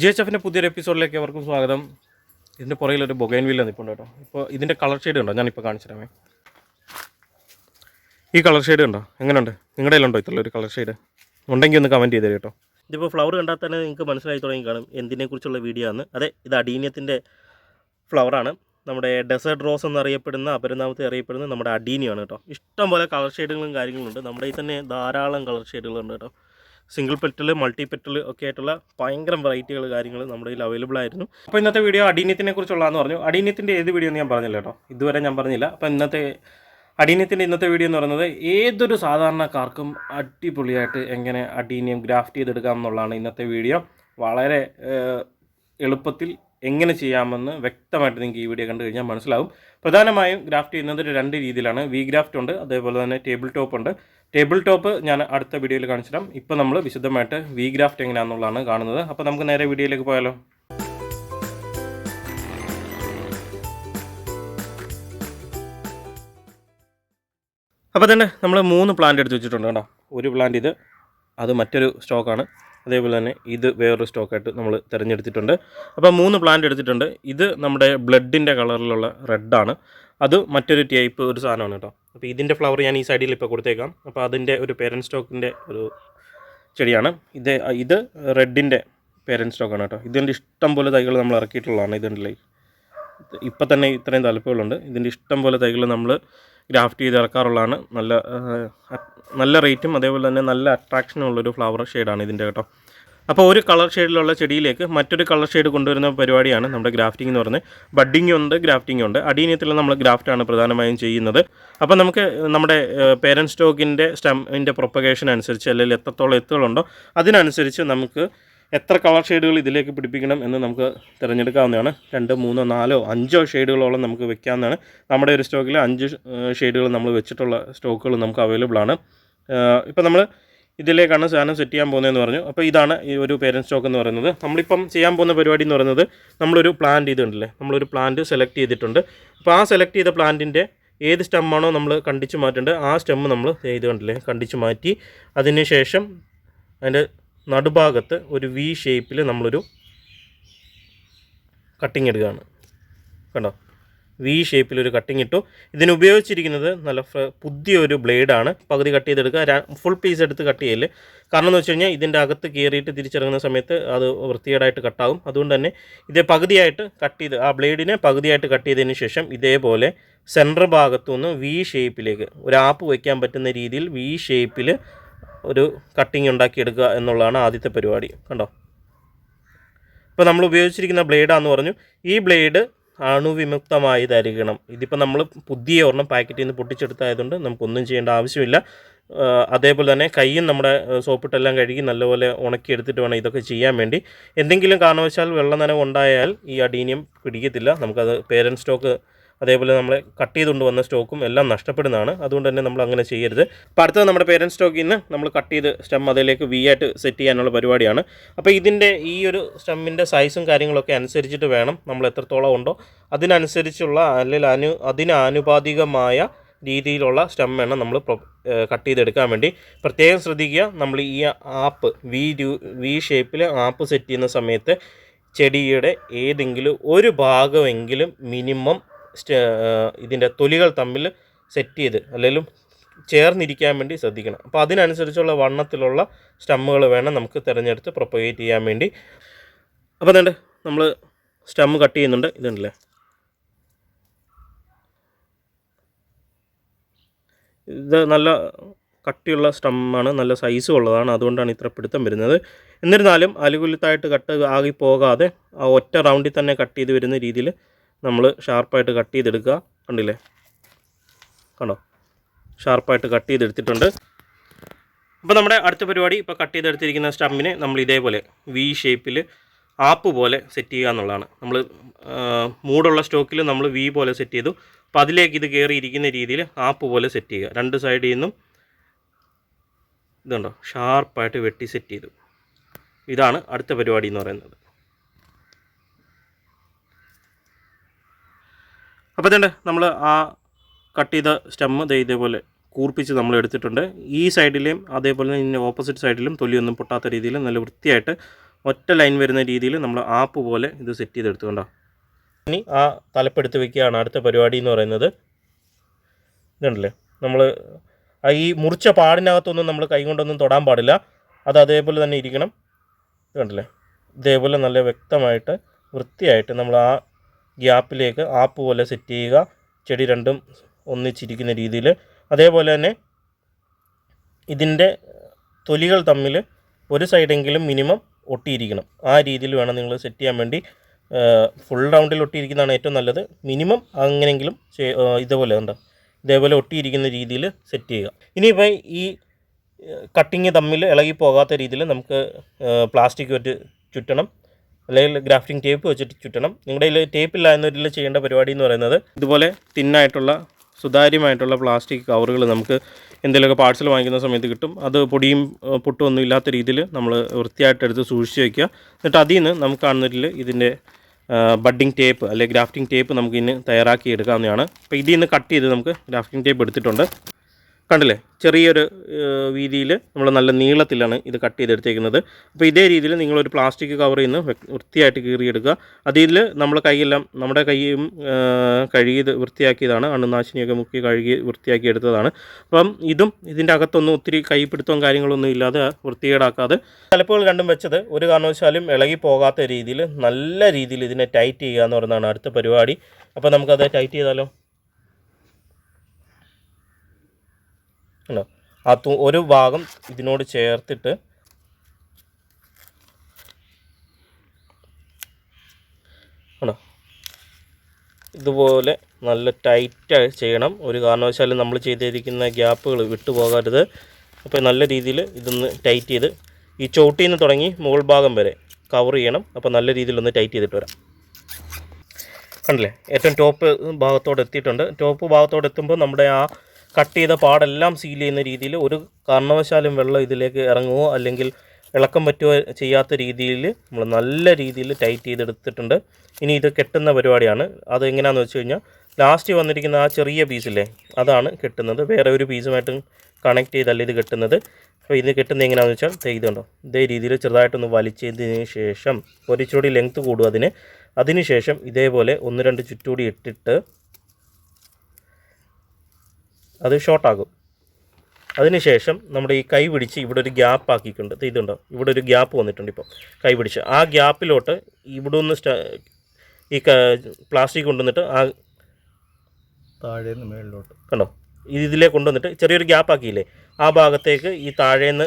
G H എഫിന്റെ പുതിയൊരു എപ്പിസോഡിലേക്ക് അവർക്കും സ്വാഗതം. ഇതിന്റെ പുറകിലൊരു ബൊഗൈൻ വില്ല നിൽപ്പുണ്ട് കേട്ടോ. ഇപ്പോൾ ഇതിന്റെ കളർ ഷെയ്ഡ് ഉണ്ടോ? ഞാനിപ്പോൾ കാണിച്ചു തരാമേ ഈ കളർ ഷെയ്ഡ് ഉണ്ടോ? എങ്ങനെയുണ്ട് നിങ്ങളുടെ കയ്യിലുണ്ടോ ഇത്ര ഒരു കളർ ഷെയ്ഡ് ഉണ്ടെങ്കിൽ ഒന്ന് കമന്റ് ചെയ്തേര് കേട്ടോ. ഇതിപ്പോൾ ഫ്ലവർ കണ്ടാൽ തന്നെ നിങ്ങൾക്ക് മനസ്സിലായി തുടങ്ങി കാണും എന്തിനെക്കുറിച്ചുള്ള വീഡിയോ ആണ്. അതെ ഇത് അഡീനിയത്തിന്റെ ഫ്ലവറാണ് നമ്മുടെ ഡെസേർട്ട് റോസ് എന്നറിയപ്പെടുന്ന അപരനാമത്തെ അറിയപ്പെടുന്ന നമ്മുടെ അഡീനിയാണ് കേട്ടോ. ഇഷ്ടം പോലെ കളർ ഷെയ്ഡുകളും കാര്യങ്ങളുണ്ട് നമ്മുടെ ഈ തന്നെ ധാരാളം കളർ ഷെയ്ഡുകളുണ്ട് കേട്ടോ. സിംഗിൾ പെറ്റൽ മൾട്ടി പെറ്റൽ ഒക്കെ ആയിട്ടുള്ള ഭയങ്കര വെറൈറ്റികൾ കാര്യങ്ങൾ നമ്മുടെ കയ്യിൽ അവൈലബിൾ ആയിരുന്നു. അപ്പോൾ ഇന്നത്തെ വീഡിയോ അടീനത്തിനെ കുറിച്ചുള്ളതെന്ന് പറഞ്ഞു. അടീനത്തിന്റെ ഏത് വീഡിയോ എന്ന് ഞാൻ പറഞ്ഞില്ല കേട്ടോ. ഇതുവരെ ഞാൻ പറഞ്ഞില്ല. അപ്പോൾ ഇന്നത്തെ അടീനത്തിന്റെ ഇന്നത്തെ വീഡിയോ എന്ന് പറയുന്നത് ഏതൊരു സാധാരണക്കാർക്കും അടിപൊളിയായിട്ട് എങ്ങനെ അടീനിയം ഗ്രാഫ്റ്റ് ചെയ്തെടുക്കാം എന്നുള്ളതാണ് ഇന്നത്തെ വീഡിയോ വളരെ എളുപ്പത്തിൽ എങ്ങനെ ചെയ്യാമെന്ന് വ്യക്തമായിട്ട് നിങ്ങൾക്ക് ഈ വീഡിയോ കണ്ടു കഴിഞ്ഞാൽ മനസ്സിലാവും. പ്രധാനമായും ഗ്രാഫ്റ്റ് ചെയ്യുന്നത് രണ്ട് രീതിയിലാണ്. വി ഗ്രാഫ്റ്റ് ഉണ്ട് അതേപോലെ തന്നെ ടേബിൾ ടോപ്പ് ഉണ്ട്. ടേബിൾ ടോപ്പ് ഞാൻ അടുത്ത വീഡിയോയിൽ കാണിച്ചു തരാം ഇപ്പോൾ നമ്മൾ വിശദമായിട്ട് വി ഗ്രാഫ്റ്റ് എങ്ങനെയാണെന്നുള്ളതാണ് കാണുന്നത്. അപ്പോൾ നമുക്ക് നേരെ വീഡിയോയിലേക്ക് പോയാലോ? അപ്പോൾ തന്നെ നമ്മൾ മൂന്ന് പ്ലാന്റ് എടുത്ത് വെച്ചിട്ടുണ്ട് കേട്ടോ ഒരു പ്ലാന്റ് ഇത് അത് മറ്റൊരു സ്റ്റോക്കാണ് അതേപോലെ തന്നെ ഇത് വേറൊരു സ്റ്റോക്കായിട്ട് നമ്മൾ തിരഞ്ഞെടുത്തിട്ടുണ്ട്. അപ്പോൾ മൂന്ന് പ്ലാന്റ് എടുത്തിട്ടുണ്ട്. ഇത് നമ്മുടെ ബ്ലഡിന്റെ കളറിലുള്ള റെഡാണ് അത് മറ്റൊരു ടൈപ്പ് ഒരു സാധനമാണ് കേട്ടോ. അപ്പോൾ ഇതിന്റെ ഫ്ലവർ ഞാൻ ഈ സൈഡിൽ ഇപ്പോൾ കൊടുത്തേക്കാം. അപ്പോൾ അതിന്റെ ഒരു പേരന്റ് സ്റ്റോക്കിന്റെ ഒരു ചെടിയാണ്. ഇത് ഇത് റെഡിന്റെ പേരന്റ് സ്റ്റോക്കാണ് കേട്ടോ. ഇതിന്റെ ഇഷ്ടം പോലെ തൈകൾ നമ്മൾ ഇറക്കിയിട്ടുള്ളതാണ് ഇതിന്റെ ഇപ്പം തന്നെ ഇത്രയും തലപ്പുകളുണ്ട് ഇതിന്റെ ഇഷ്ടം പോലെ തൈകൾ നമ്മൾ ഗ്രാഫ്റ്റ് ചെയ്ത് ഇറക്കാറുള്ളതാണ്. നല്ല നല്ല റേറ്റും അതേപോലെ തന്നെ നല്ല അട്രാക്ഷനും ഉള്ളൊരു ഫ്ലവർ ഷെയ്ഡാണ് ഇതിന്റെ കേട്ടോ. അപ്പോൾ ഒരു കളർ ഷെയ്ഡിലുള്ള ചെടിയിലേക്ക് മറ്റൊരു കളർ ഷെയ്ഡ് കൊണ്ടുവരുന്ന പരിപാടിയാണ് നമ്മുടെ ഗ്രാഫ്റ്റിംഗ് എന്ന് പറയുന്നത്. ബഡ്ഡിംഗ് ഉണ്ട് ഗ്രാഫ്റ്റിംഗ് ഉണ്ട്. അടീനത്തിൽ നമ്മൾ ഗ്രാഫ്റ്റാണ് പ്രധാനമായും ചെയ്യുന്നത്. അപ്പോൾ നമുക്ക് നമ്മുടെ പേരന്റ് സ്റ്റോക്കിന്റെ സ്റ്റമ്മിന്റെ പ്രൊപ്പഗേഷൻ അനുസരിച്ച് അല്ലെങ്കിൽ എത്രത്തോളം എത്തുകളുണ്ടോ അതിനനുസരിച്ച് നമുക്ക് എത്ര കളർ ഷെയ്ഡുകൾ ഇതിലേക്ക് പിടിപ്പിക്കണം എന്ന് നമുക്ക് തിരഞ്ഞെടുക്കാവുന്നതാണ്. രണ്ട് മൂന്നോ നാലോ അഞ്ചോ ഷെയ്ഡുകളോളം നമുക്ക് വെക്കാവുന്നതാണ്. നമ്മുടെ ഒരു സ്റ്റോക്കിൽ അഞ്ച് ഷെയ്ഡുകൾ നമ്മൾ വെച്ചിട്ടുള്ള സ്റ്റോക്കുകൾ നമുക്ക് അവൈലബിൾ ആണ്. ഇപ്പം നമ്മൾ ഇതിലേക്കാണ് സാധനം സെറ്റ് ചെയ്യാൻ പോകുന്നതെന്ന് പറഞ്ഞു. അപ്പോൾ ഇതാണ് ഈ ഒരു പേരന്റ് സ്റ്റോക്ക് എന്ന് പറയുന്നത്. നമ്മളിപ്പം ചെയ്യാൻ പോകുന്ന പരിപാടി എന്ന് പറയുന്നത് നമ്മളൊരു പ്ലാന്റ് ചെയ്തിട്ടുണ്ടല്ലേ നമ്മളൊരു പ്ലാന്റ് സെലക്ട് ചെയ്തിട്ടുണ്ട്. അപ്പോൾ ആ സെലക്ട് ചെയ്ത പ്ലാന്റിന്റെ ഏത് സ്റ്റെമ്മാണോ നമ്മൾ കണ്ടിച്ച് മാറ്റേണ്ടത് ആ സ്റ്റെമ്മ് നമ്മൾ ചെയ്ത് കണ്ടില്ലേ കണ്ടിച്ച് മാറ്റി. അതിന് ശേഷം അതിന്റെ നടുഭാഗത്ത് ഒരു വി ഷേപ്പിൽ നമ്മളൊരു കട്ടിങ് ഇടുകയാണ് കണ്ടോ? വി ഷേപ്പിലൊരു കട്ടിങ് ഇട്ടു. ഇതിന് ഉപയോഗിച്ചിരിക്കുന്നത് നല്ല പുതിയൊരു ബ്ലേഡാണ് പകുതി കട്ട് ചെയ്തെടുക്കുക. ഫുൾ പീസ് എടുത്ത് കട്ട് ചെയ്യൽ. കാരണം എന്ന് വെച്ച് കഴിഞ്ഞാൽ ഇതിന്റെ അകത്ത് കയറിയിട്ട് തിരിച്ചിറങ്ങുന്ന സമയത്ത് അത് വൃത്തികേടായിട്ട് കട്ടാവും അതുകൊണ്ട് തന്നെ ഇതേ പകുതിയായിട്ട് കട്ട് ചെയ്ത് ആ ബ്ലേഡിനെ പകുതിയായിട്ട് കട്ട് ചെയ്തതിന് ശേഷം ഇതേപോലെ സെന്റർ ഭാഗത്തു നിന്ന് വി ഷേപ്പിലേക്ക് ഒരു ആപ്പ് വയ്ക്കാൻ പറ്റുന്ന രീതിയിൽ വി ഷേപ്പിൽ ഒരു കട്ടിങ് ഉണ്ടാക്കിയെടുക്കുക എന്നുള്ളതാണ് ആദ്യത്തെ പരിപാടി. കണ്ടോ? ഇപ്പോൾ നമ്മൾ ഉപയോഗിച്ചിരിക്കുന്ന ബ്ലേഡാന്ന് പറഞ്ഞു. ഈ ബ്ലേഡ് അണുവിമുക്തമായി തരികണം. ഇതിപ്പോൾ നമ്മൾ പുതിയ ഒരെണ്ണം പാക്കറ്റിൽ നിന്ന് പൊട്ടിച്ചെടുത്തായതുകൊണ്ട് നമുക്കൊന്നും ചെയ്യേണ്ട ആവശ്യമില്ല. അതേപോലെ തന്നെ കൈയും നമ്മുടെ സോപ്പിട്ടെല്ലാം കഴുകി നല്ലപോലെ ഉണക്കിയെടുത്തിട്ട് വേണം ഇതൊക്കെ ചെയ്യാൻ വേണ്ടി. എന്തെങ്കിലും കാരണവശാൽ വെള്ള നനവ് ഉണ്ടായാൽ ഈ അടീനിയം പിടിക്കത്തില്ല. നമുക്കത് പേരന്റ് സ്റ്റോക്ക് അതേപോലെ നമ്മൾ കട്ട് ചെയ്തുകൊണ്ട് വന്ന സ്റ്റോക്കും എല്ലാം നഷ്ടപ്പെടുന്നതാണ്. അതുകൊണ്ട് തന്നെ നമ്മൾ അങ്ങനെ ചെയ്യരുത്. അപ്പോൾ അടുത്തത് നമ്മുടെ പേരന്റ് സ്റ്റോക്കിൽ നിന്ന് നമ്മൾ കട്ട് ചെയ്ത് സ്റ്റെം അതിലേക്ക് വി ആയിട്ട് സെറ്റ് ചെയ്യാനുള്ള പരിപാടിയാണ്. അപ്പോൾ ഇതിന്റെ ഈ ഒരു സ്റ്റെമ്മിന്റെ സൈസും കാര്യങ്ങളൊക്കെ അനുസരിച്ചിട്ട് വേണം നമ്മൾ എത്രത്തോളം ഉണ്ടോ അതിനനുസരിച്ചുള്ള അല്ലെങ്കിൽ അനു അതിനാനുപാതികമായ രീതിയിലുള്ള സ്റ്റെം വേണം നമ്മൾ കട്ട് ചെയ്തെടുക്കാൻ വേണ്ടി. പ്രത്യേകം ശ്രദ്ധിക്കുക നമ്മൾ ഈ ആപ്പ് വി രൂ വി ഷേപ്പിൽ ആപ്പ് സെറ്റ് ചെയ്യുന്ന സമയത്ത് ചെടിയുടെ ഏതെങ്കിലും ഒരു ഭാഗമെങ്കിലും മിനിമം ഇതിന്റെ തൊലികൾ തമ്മിൽ സെറ്റ് ചെയ്ത് അല്ലെങ്കിൽ ചേർന്നിരിക്കാൻ വേണ്ടി ശ്രദ്ധിക്കണം. അപ്പോൾ അതിനനുസരിച്ചുള്ള വണ്ണത്തിലുള്ള സ്റ്റമ്മുകൾ വേണം നമുക്ക് തിരഞ്ഞെടുത്ത് പ്രൊപ്പഗേറ്റ് ചെയ്യാൻ വേണ്ടി. അപ്പോൾ അതുകൊണ്ട് നമ്മൾ സ്റ്റം കട്ട് ചെയ്യുന്നുണ്ട്. ഇതുണ്ടല്ലേ? ഇത് നല്ല കട്ടിയുള്ള സ്റ്റമ്മാണ് നല്ല സൈസും ഉള്ളതാണ്. അതുകൊണ്ടാണ് ഇത്ര പിടുത്തം വരുന്നത്. എന്നിരുന്നാലും അലുകുലുത്തായിട്ട് കട്ട് ആകി പോകാതെ ആ ഒറ്റ റൗണ്ടിൽ തന്നെ കട്ട് ചെയ്ത് വരുന്ന രീതിയിൽ നമ്മൾ ഷാർപ്പായിട്ട് കട്ട് ചെയ്തെടുക്കുക. കണ്ടില്ലേ? കണ്ടോ? ഷാർപ്പായിട്ട് കട്ട് ചെയ്തെടുത്തിട്ടുണ്ട്. അപ്പോൾ നമ്മുടെ അടുത്ത പരിപാടി ഇപ്പോൾ കട്ട് ചെയ്തെടുത്തിരിക്കുന്ന സ്റ്റമ്പിനെ നമ്മൾ ഇതേപോലെ വി ഷേപ്പിൽ ആപ്പ് പോലെ സെറ്റ് ചെയ്യുക എന്നുള്ളതാണ്. നമ്മൾ മൂടുള്ള സ്റ്റോക്കിൽ നമ്മൾ വി പോലെ സെറ്റ് ചെയ്തു. അപ്പോൾ അതിലേക്ക് ഇത് കയറിയിരിക്കുന്ന രീതിയിൽ ആപ്പ് പോലെ സെറ്റ് ചെയ്യുക. രണ്ട് സൈഡിൽ നിന്നും ഇതുണ്ടോ? ഷാർപ്പായിട്ട് വെട്ടി സെറ്റ് ചെയ്തു. ഇതാണ് അടുത്ത പരിപാടി എന്ന് പറയുന്നത്. അപ്പോൾ ഇതുണ്ട് നമ്മൾ ആ കട്ട് ചെയ്ത സ്റ്റെമ്മ് ദേ ഇതേപോലെ കൂർപ്പിച്ച് നമ്മൾ എടുത്തിട്ടുണ്ട്. ഈ സൈഡിലെയും അതേപോലെ തന്നെ ഓപ്പോസിറ്റ് സൈഡിലും തൊലിയൊന്നും പൊട്ടാത്ത രീതിയിൽ നല്ല വൃത്തിയായിട്ട് ഒറ്റ ലൈൻ വരുന്ന രീതിയിൽ നമ്മൾ ആപ്പ് പോലെ ഇത് സെറ്റ് ചെയ്തെടുത്തുകൊണ്ടോ ഇനി ആ തലപ്പെടുത്ത് വെക്കുകയാണ് അടുത്ത പരിപാടി എന്ന് പറയുന്നത്. ഇതുണ്ടല്ലേ? നമ്മൾ ഈ മുറിച്ച പാടിനകത്തൊന്നും നമ്മൾ കൈ കൊണ്ടൊന്നും തൊടാൻ പാടില്ല. അത് അതേപോലെ തന്നെ ഇരിക്കണം. ഇതുണ്ടല്ലേ? ഇതേപോലെ നല്ല വ്യക്തമായിട്ട് വൃത്തിയായിട്ട് നമ്മൾ ആ ഗ്യാപ്പിലേക്ക് ആപ്പ് പോലെ സെറ്റ് ചെയ്യുക. ചെടി രണ്ടും ഒന്നിച്ചിരിക്കുന്ന രീതിയിൽ. അതേപോലെ തന്നെ ഇതിന്റെ തൊലികൾ തമ്മിൽ ഒരു സൈഡെങ്കിലും മിനിമം ഒട്ടിയിരിക്കണം. ആ രീതിയിൽ വേണം നിങ്ങൾ സെറ്റ് ചെയ്യാൻ വേണ്ടി ഫുൾ റൗണ്ടിൽ ഒട്ടിയിരിക്കുന്നതാണ് ഏറ്റവും നല്ലത്. മിനിമം ആ, ഇതേപോലെ ഉണ്ടോ ഇതേപോലെ ഒട്ടിയിരിക്കുന്ന രീതിയിൽ സെറ്റ് ചെയ്യുക. ഇനിയിപ്പോൾ ഈ കട്ടിങ് തമ്മിൽ ഇളകി പോകാത്ത രീതിയിൽ നമുക്ക് പ്ലാസ്റ്റിക് വെച്ച് ചുറ്റണം. അല്ലെങ്കിൽ ഗ്രാഫ്റ്റിംഗ് ടേപ്പ് വെച്ചിട്ട് ചുറ്റണം. നിങ്ങളുടെ കയ്യിൽ ടേപ്പില്ല എന്നൊരിൽ ചെയ്യേണ്ട പരിപാടി എന്ന് പറയുന്നത് ഇതുപോലെ തിന്നായിട്ടുള്ള സുതാര്യമായിട്ടുള്ള പ്ലാസ്റ്റിക് കവറുകൾ നമുക്ക് എന്തെങ്കിലുമൊക്കെ പാഴ്സൽ വാങ്ങിക്കുന്ന സമയത്ത് കിട്ടും. അത് പൊടിയും ഏഹ്, പൊട്ടും ഒന്നും ഇല്ലാത്ത രീതിയിൽ നമ്മൾ വൃത്തിയായിട്ട് എടുത്ത് സൂക്ഷിച്ച് വയ്ക്കുക എന്നിട്ട് അതിൽ നിന്ന് നമുക്ക് കാണുന്നതിൽ ഇതിന്റെ ബഡ്ഡിങ് ടേപ്പ് അല്ലെങ്കിൽ ഗ്രാഫ്റ്റിംഗ് ടേപ്പ് നമുക്ക് ഇന്ന് തയ്യാറാക്കി എടുക്കാവുന്നതാണ്. അപ്പോൾ ഇതിൽ നിന്ന് കട്ട് ചെയ്ത് നമുക്ക് ഗ്രാഫ്റ്റിംഗ് ടേപ്പ് എടുത്തിട്ടുണ്ട്. കണ്ടില്ലേ? ചെറിയൊരു വീതിയിൽ നമ്മൾ നല്ല നീളത്തിലാണ് ഇത് കട്ട് ചെയ്തെടുത്തേക്കുന്നത്. അപ്പോൾ ഇതേ രീതിയിൽ നിങ്ങളൊരു പ്ലാസ്റ്റിക് കവറിൽ നിന്ന് വൃത്തിയായിട്ട് കീറിയെടുക്കുക. അതിൽ നമ്മൾ കൈയെല്ലാം നമ്മുടെ കൈയും കഴുകിയത് വൃത്തിയാക്കിയതാണ്. അണുനാശിനിയൊക്കെ മുക്കി കഴുകി വൃത്തിയാക്കി എടുത്തതാണ്. അപ്പം ഇതും ഇതിന്റെ അകത്തൊന്നും ഒത്തിരി കൈപ്പിടുത്തവും കാര്യങ്ങളൊന്നും ഇല്ലാതെ വൃത്തികേടാക്കാതെ ചിലപ്പോൾ കണ്ടും വെച്ചത് ഒരു കാരണവശാലും ഇളകി പോകാത്ത രീതിയിൽ നല്ല രീതിയിൽ ഇതിനെ ടൈറ്റ് ചെയ്യുക എന്ന് പറയുന്നതാണ് അടുത്ത പരിപാടി. അപ്പോൾ നമുക്കത് ടൈറ്റ് ചെയ്താലോ? ഉണ്ടോ? ആ ഒരു ഭാഗം ഇതിനോട് ചേർത്തിട്ട് ആണോ ഇതുപോലെ നല്ല ടൈറ്റായി ചെയ്യണം. ഒരു കാരണവശാലും നമ്മൾ ചെയ്തിരിക്കുന്ന ഗ്യാപ്പുകൾ വിട്ടു പോകരുത്. അപ്പോൾ നല്ല രീതിയിൽ ഇതൊന്ന് ടൈറ്റ് ചെയ്ത് ഈ ചോട്ടിൽ നിന്ന് തുടങ്ങി മുകൾ ഭാഗം വരെ കവർ ചെയ്യണം. അപ്പോൾ നല്ല രീതിയിലൊന്ന് ടൈറ്റ് ചെയ്തിട്ട് വരാം. കണ്ടില്ലേ? ഏറ്റവും ടോപ്പ് ഭാഗത്തോട് എത്തിയിട്ടുണ്ട്. ടോപ്പ് ഭാഗത്തോട് എത്തുമ്പോൾ നമ്മുടെ ആ കട്ട് ചെയ്ത പാടെല്ലാം സീൽ ചെയ്യുന്ന രീതിയിൽ ഒരു കാരണവശാലും വെള്ളം ഇതിലേക്ക് ഇറങ്ങുമോ അല്ലെങ്കിൽ ഇളക്കം പറ്റുമോ ചെയ്യാത്ത രീതിയിൽ നമ്മൾ നല്ല രീതിയിൽ ടൈറ്റ് ചെയ്തെടുത്തിട്ടുണ്ട്. ഇനി ഇത് കെട്ടുന്ന പരിപാടിയാണ്. അത് എങ്ങനെയാണെന്ന് വെച്ച് കഴിഞ്ഞാൽ ലാസ്റ്റ് വന്നിരിക്കുന്ന ആ ചെറിയ പീസില്ലേ അതാണ് കെട്ടുന്നത്. വേറെ ഒരു പീസുമായിട്ടും കണക്ട് ചെയ്തല്ല ഇത് കെട്ടുന്നത്. അപ്പോൾ ഇത് കെട്ടുന്നത് എങ്ങനെയാണെന്ന് വെച്ചാൽ തെയ്തുണ്ടോ ഇതേ രീതിയിൽ ചെറുതായിട്ടൊന്ന് വലിച്ചതിന് ശേഷം ഒരിച്ചുകൂടി ലെങ്ത് കൂടും അതിന്. അതിനുശേഷം ഇതേപോലെ ഒന്ന് രണ്ട് ചുറ്റുകൂടി ഇട്ടിട്ട് അത് ഷോർട്ടാകും. അതിനുശേഷം നമ്മുടെ ഈ കൈ പിടിച്ച് ഇവിടെ ഒരു ഗ്യാപ്പ് ആക്കിയിട്ടുണ്ട്. ഇതുണ്ടോ? ഇവിടെ ഒരു ഗ്യാപ്പ് വന്നിട്ടുണ്ട് ഇപ്പോൾ കൈ പിടിച്ച്. ആ ഗ്യാപ്പിലോട്ട് ഇവിടെ ഒന്ന് സ്റ്റ ഈ പ്ലാസ്റ്റിക് കൊണ്ടുവന്നിട്ട് ആ താഴെ നിന്ന് മേളിലോട്ട്. കണ്ടോ? ഇത് ഇതിലേക്ക് കൊണ്ടുവന്നിട്ട് ചെറിയൊരു ഗ്യാപ്പ് ആക്കിയില്ലേ? ആ ഭാഗത്തേക്ക് ഈ താഴേന്ന്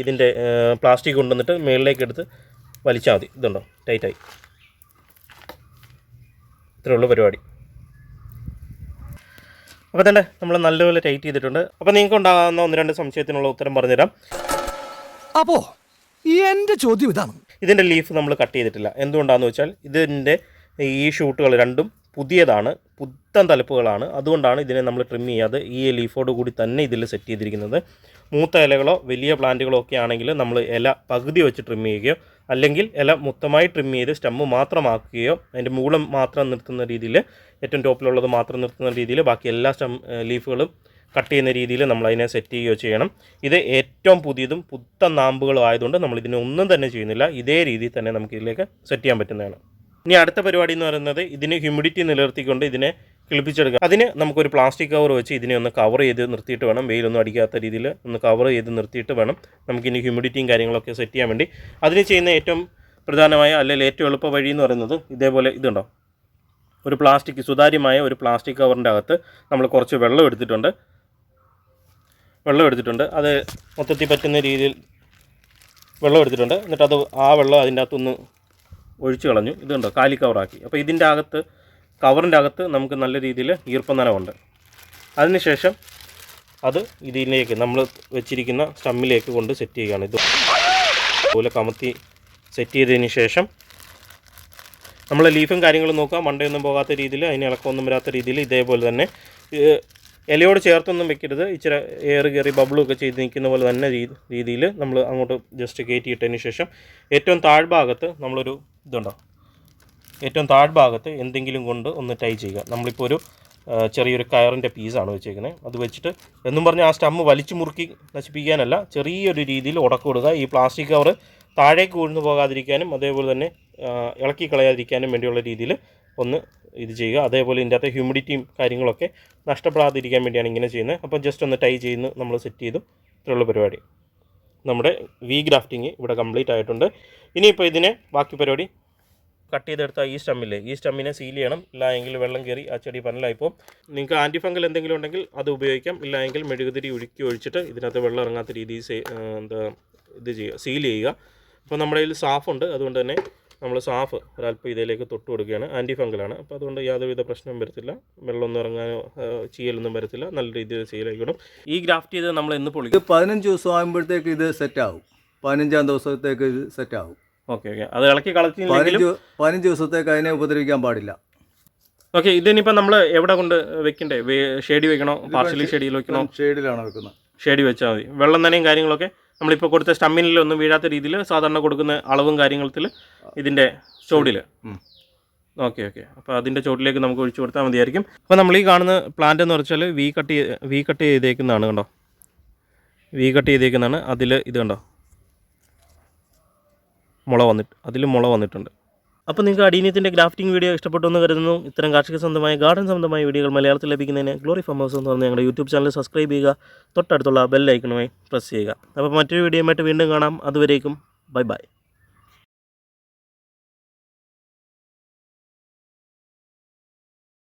ഇതിന്റെ പ്ലാസ്റ്റിക് കൊണ്ടുവന്നിട്ട് മുകളിലേക്ക് എടുത്ത് വലിച്ചാൽ മതി. ഇതുണ്ടോ? ടൈറ്റായി. ഇത്രയുള്ള പരിപാടി. അപ്പോൾ തന്നെ നമ്മൾ നല്ലപോലെ ടൈറ്റ് ചെയ്തിട്ടുണ്ട്. അപ്പോൾ നിങ്ങൾക്ക് ഉണ്ടാകുന്ന ഒന്ന് രണ്ട് സംശയത്തിനുള്ള ഉത്തരം പറഞ്ഞുതരാം. അപ്പോൾ എന്റെ ചോദ്യം ഇതാണ്. ഇതിന്റെ ലീഫ് നമ്മൾ കട്ട് ചെയ്തിട്ടില്ല. എന്തുകൊണ്ടാണെന്ന് വെച്ചാൽ ഇതിന്റെ ഈ ഷൂട്ടുകൾ രണ്ടും പുതിയതാണ്. പുത്തൻ തലപ്പുകളാണ്. അതുകൊണ്ടാണ് ഇതിനെ നമ്മൾ ട്രിം ചെയ്യാതെ ഈ ലീഫോട് കൂടി തന്നെ ഇതിൽ സെറ്റ് ചെയ്തിരിക്കുന്നത്. മൂത്ത ഇലകളോ വലിയ പ്ലാന്റുകളോ ഒക്കെ ആണെങ്കിൽ നമ്മൾ ഇല പകുതി വെച്ച് ട്രിം ചെയ്യുകയോ അല്ലെങ്കിൽ ഇല മൊത്തമായി ട്രിം ചെയ്ത് സ്റ്റെമ്മ് മാത്രമാക്കുകയോ അതിന്റെ മൂളം മാത്രം നിർത്തുന്ന രീതിയിൽ ഏറ്റവും ടോപ്പിലുള്ളത് മാത്രം നിർത്തുന്ന രീതിയിൽ ബാക്കി എല്ലാ സ്റ്റം ലീഫുകളും കട്ട് ചെയ്യുന്ന രീതിയിൽ നമ്മൾ അതിനെ സെറ്റ് ചെയ്യുകയോ ചെയ്യണം. ഇത് ഏറ്റവും പുതിയതും പുത്തൻ നാമ്പുകളും ആയതുകൊണ്ട് നമ്മൾ ഇതിനെ ഒന്നും തന്നെ ചെയ്യുന്നില്ല. ഇതേ രീതിയിൽ തന്നെ നമുക്ക് ഇതിലേക്ക് സെറ്റ് ചെയ്യാൻ പറ്റുന്നതാണ്. ഇനി അടുത്ത പരിപാടി എന്ന് പറയുന്നത് ഇതിന് ഹ്യൂമിഡിറ്റി നിലനിർത്തിക്കൊണ്ട് ഇതിനെ കിളിപ്പിച്ചെടുക്കുക അതിന് നമുക്കൊരു പ്ലാസ്റ്റിക് കവർ വെച്ച് ഇതിനെ ഒന്ന് കവർ ചെയ്ത് നിർത്തിയിട്ട് വേണം. വെയിലൊന്നും അടിക്കാത്ത രീതിയിൽ ഒന്ന് കവർ ചെയ്ത് നിർത്തിയിട്ട് വേണം നമുക്കിനി ഹ്യൂമിഡിറ്റിയും കാര്യങ്ങളൊക്കെ സെറ്റ് ചെയ്യാൻ വേണ്ടി. അതിന് ചെയ്യുന്ന ഏറ്റവും പ്രധാനമായ അല്ലെങ്കിൽ ഏറ്റവും എളുപ്പ വഴി എന്ന് പറയുന്നത് ഇതേപോലെ ഇതുണ്ടോ? ഒരു പ്ലാസ്റ്റിക് സുതാര്യമായ ഒരു പ്ലാസ്റ്റിക് കവറിന്റെ അകത്ത് നമ്മൾ കുറച്ച് വെള്ളം എടുത്തിട്ടുണ്ട്. വെള്ളം എടുത്തിട്ടുണ്ട്. അത് മൊത്തത്തിൽ പറ്റുന്ന രീതിയിൽ വെള്ളം എടുത്തിട്ടുണ്ട്. എന്നിട്ട് അത് ആ വെള്ളം അതിന്റെ അകത്തൊന്ന് ഒഴിച്ചു കളഞ്ഞു. ഇതുണ്ടോ? കാലി കവറാക്കി അപ്പോൾ ഇതിന്റെ അകത്ത് കവറിന്റെ അകത്ത് നമുക്ക് നല്ല രീതിയിൽ ഈർപ്പം നനവുണ്ട്. അതിനുശേഷം അത് ഇതിലേക്ക് നമ്മൾ വെച്ചിരിക്കുന്ന സ്റ്റമ്മിലേക്ക് കൊണ്ട് സെറ്റ് ചെയ്യുകയാണ്. ഇത് അതുപോലെ കമത്തി സെറ്റ് ചെയ്തതിന് ശേഷം നമ്മൾ ലീഫും കാര്യങ്ങളും നോക്കുക മണ്ടയൊന്നും പോകാത്ത രീതിയിൽ അതിന് ഇളക്കമൊന്നും വരാത്ത രീതിയിൽ ഇതേപോലെ തന്നെ ഇലയോട് ചേർത്തൊന്നും വെക്കരുത്. ഇച്ചിരി എയർ കയറി ബബിളും ഒക്കെ ചെയ്ത് നിൽക്കുന്ന പോലെ തന്നെ രീതിയിൽ നമ്മൾ അങ്ങോട്ട് ജസ്റ്റ് കയറ്റിയിട്ടതിന് ശേഷം ഏറ്റവും താഴ്ഭാഗത്ത് നമ്മളൊരു ഇതുണ്ടോ? ഏറ്റവും താഴ്ഭാഗത്ത് എന്തെങ്കിലും കൊണ്ട് ഒന്ന് ടൈ ചെയ്യുക. നമ്മളിപ്പോൾ ഒരു ചെറിയൊരു കയറിന്റെ പീസാണ് വെച്ചേക്കുന്നത് അത് വെച്ചിട്ട് എന്നും പറഞ്ഞ് ആ സ്റ്റമ്മ് വലിച്ചു മുറുക്കി നശിപ്പിക്കാനല്ല ചെറിയൊരു രീതിയിൽ ഉടക്ക് കൊടുക്കുക. ഈ പ്ലാസ്റ്റിക് കവർ താഴേക്ക് വീഴ്ന്നു പോകാതിരിക്കാനും അതേപോലെ തന്നെ ഇളക്കി കളയാതിരിക്കാനും വേണ്ടിയുള്ള രീതിയിൽ ഒന്ന് ഇത് ചെയ്യുക. അതേപോലെ ഇതിന്റെ അകത്തെ ഹ്യൂമിഡിറ്റിയും കാര്യങ്ങളൊക്കെ നഷ്ടപ്പെടാതിരിക്കാൻ വേണ്ടിയാണ് ഇങ്ങനെ ചെയ്യുന്നത്. അപ്പോൾ ജസ്റ്റ് ഒന്ന് ടൈ ചെയ്യുന്ന നമ്മൾ സെറ്റ് ചെയ്തു. ഇത്രയുള്ള പരിപാടി. നമ്മുടെ വി ഗ്രാഫ്റ്റിംഗ് ഇവിടെ കംപ്ലീറ്റ് ആയിട്ടുണ്ട്. ഇനിയിപ്പോൾ ഇതിനെ ബാക്കി പരിപാടി കട്ട് ചെയ്തെടുത്ത ഈ സ്റ്റമ്മില്ലേ? ഈ സ്റ്റമ്മിനെ സീൽ ചെയ്യണം. ഇല്ല എങ്കിൽ വെള്ളം കയറി ആ ചെടി പനലായിപ്പോൾ നിങ്ങൾക്ക് ആന്റിഫംഗൽ എന്തെങ്കിലും ഉണ്ടെങ്കിൽ അത് ഉപയോഗിക്കാം. ഇല്ല എങ്കിൽ മെഴുകുതിരി ഉരുക്കി ഒഴിച്ചിട്ട് ഇതിനകത്ത് വെള്ളം ഇറങ്ങാത്ത രീതിയിൽ എന്താ ഇത് ചെയ്യുക. സീൽ ചെയ്യുക. അപ്പോൾ നമ്മുടെ കയ്യിൽ ഉണ്ട്. അതുകൊണ്ട് തന്നെ നമ്മൾ സാഫ് ഒരല്പം ഇതിലേക്ക് തൊട്ട് കൊടുക്കുകയാണ്. ആന്റിഫംഗലാണ് അപ്പോൾ അതുകൊണ്ട് യാതൊരുവിധ പ്രശ്നവും വരത്തില്ല. വെള്ളമൊന്നും ഇറങ്ങാനോ ചീയലൊന്നും വരത്തില്ല. നല്ല രീതിയിൽ സീലായിക്കോളും ഈ ഗ്രാഫ്റ്റ് ചെയ്ത് നമ്മൾ എന്ന് പൊളിക്കും? പതിനഞ്ച് ദിവസം ആകുമ്പോഴത്തേക്ക് ഇത് സെറ്റ് ആകും പതിനഞ്ചാം ദിവസത്തേക്ക് ഇത് സെറ്റ് ആവും. Okay okay. അത് ഇളക്കി കളച്ചില്ലെങ്കിലും പതിനഞ്ച് ദിവസത്തേക്ക് അതിനെ ഉപദ്രവിക്കാൻ പാടില്ല. ഓക്കെ ഇതിനിപ്പോൾ നമ്മൾ എവിടെ കൊണ്ട് വെക്കണ്ടേ? ഷേഡി വെക്കണോ? പാർഷ്യലി ഷേഡിയിൽ വെക്കണോ? ഷെയ്ഡിലാണ് വെക്കുന്നത്. ഷേഡി വെച്ചാൽ മതി. വെള്ളം നനയും കാര്യങ്ങളൊക്കെ നമ്മളിപ്പോൾ കൊടുത്ത സ്റ്റമ്മിനിലൊന്നും വീഴാത്ത രീതിയിൽ സാധാരണ കൊടുക്കുന്ന അളവും കാര്യങ്ങളത്തിൽ ഇതിന്റെ ചോടിൽ. Okay okay. അപ്പോൾ അതിന്റെ ചോട്ടിലേക്ക് നമുക്ക് ഒഴിച്ചു കൊടുത്താൽ മതിയായിരിക്കും. അപ്പോൾ നമ്മൾ ഈ കാണുന്ന പ്ലാന്റ് എന്ന് വെച്ചാൽ വി കട്ട് ചെയ്ത് വി കട്ട് ചെയ്തേക്കുന്നതാണ് കണ്ടോ? വി കട്ട് ചെയ്തേക്കുന്നതാണ് അതിൽ ഇത് കണ്ടോ? മുള വന്നിട്ട് അതിൽ മുള വന്നിട്ടുണ്ട്. അപ്പോൾ നിങ്ങൾക്ക് അടീനിയത്തിന്റെ ഗ്രാഫ്റ്റിംഗ് വീഡിയോ ഇഷ്ടപ്പെട്ടു എന്ന് കരുതുന്നു. ഇത്തരം കാർഷിക സംബന്ധമായ ഗാർഡൻ സംബന്ധമായ വീഡിയോകൾ മലയാളത്തിൽ ലഭിക്കുന്നതിന് ഗ്ലോറി ഫാം ഹൗസ് എന്ന് പറഞ്ഞ ഞങ്ങളുടെ യൂട്യൂബ് ചാനൽ സബ്സ്ക്രൈബ് ചെയ്യുക. തൊട്ടടുത്തുള്ള ബെൽ പ്രസ് ചെയ്യുക. അപ്പോൾ മറ്റൊരു വീഡിയോയുമായിട്ട് വീണ്ടും കാണാം. അതുവരേക്കും ബൈ ബൈ